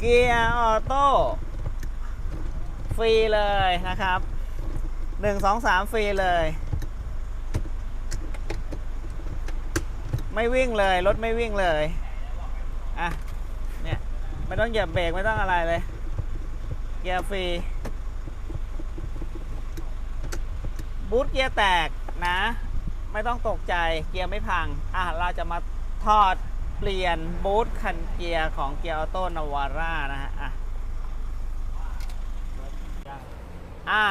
เกียร์ออโต้ฟรีเลยนะครับหนึ่งสองสามฟรีเลย ไม่วิ่งเลย รถไม่วิ่งเลย อะ เนี่ย ไม่ต้องเหยียบเบรกไม่ต้องอะไรเลย เกียร์ฟรี บูทเกียร์แตกนะ ไม่ต้องตกใจเกียร์ไม่พัง อะ เราจะมาถอด เปลี่ยนบูทคันเกียร์ของเกียร์ออโต้นาวาร่านะฮะ อะอ่า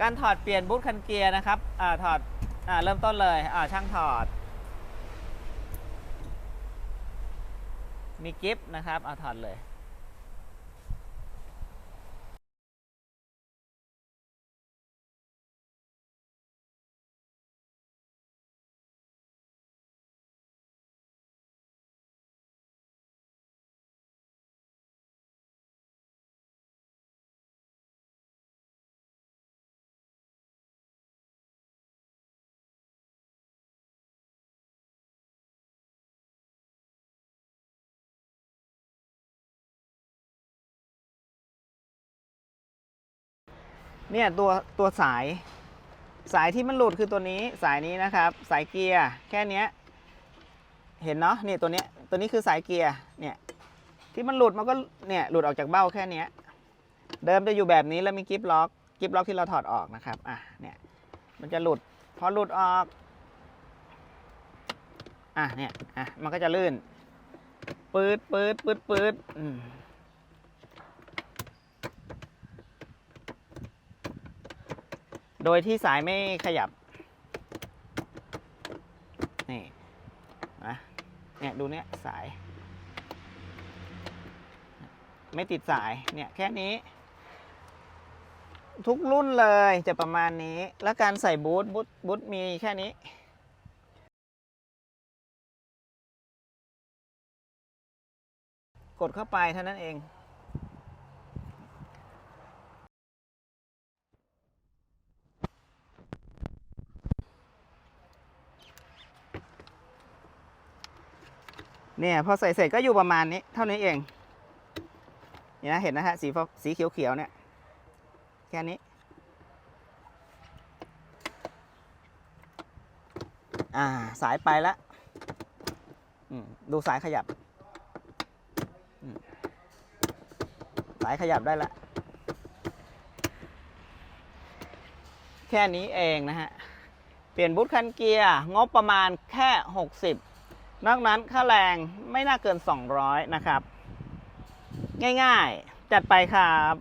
การถอดเปลี่ยนบูทคันเกียร์นะครับ อ่า ถอด อ่า เริ่มต้นเลย อ่า ช่างถอด มีกิฟต์นะครับ เอาถอดเลย เนี่ยตัวตัวสาย สายที่มันหลุดคือตัวนี้สายนี้นะครับ สายเกียร์แค่เนี้ยเห็นเนาะนี่ตัวเนี้ยตัวนี้คือสายเกียร์เนี่ยที่มันหลุดมันก็เนี่ยหลุดออกจากเบ้าแค่เนี้ยเดิมจะอยู่แบบนี้แล้วมีกิฟล็อกกิฟล็อกที่เราถอดออกนะครับอะเนี่ยมันจะหลุดพอหลุดออกอะเนี่ยอะมันก็จะลื่นปืดปืดปืดปืดอืม โดยที่สายไม่ขยับ นี่นะเนี่ยดูเนี่ยสาย ไม่ติดสาย เนี่ยแค่นี้ ทุกรุ่นเลยจะประมาณนี้ แล้วการใส่บูทบูทบูทมีแค่นี้กดเข้าไปเท่านั้นเอง เนี่ยพอใส่เสร็จก็อยู่ประมาณนี้ เท่านี้เองเนี่นะเห็นนะฮะสีฟ้าสีเขียวๆเนี่ยแค่นี้ อ่าสายไปแล้วดูสายขยับ สายขยับได้ละ แค่นี้เองนะฮะ เปลี่ยนบูทคันเกียร์ งบประมาณแค่ 60 นอกนั้นค่าแรงไม่น่าเกิน 200 นะครับ ง่ายๆ จัดไปครับ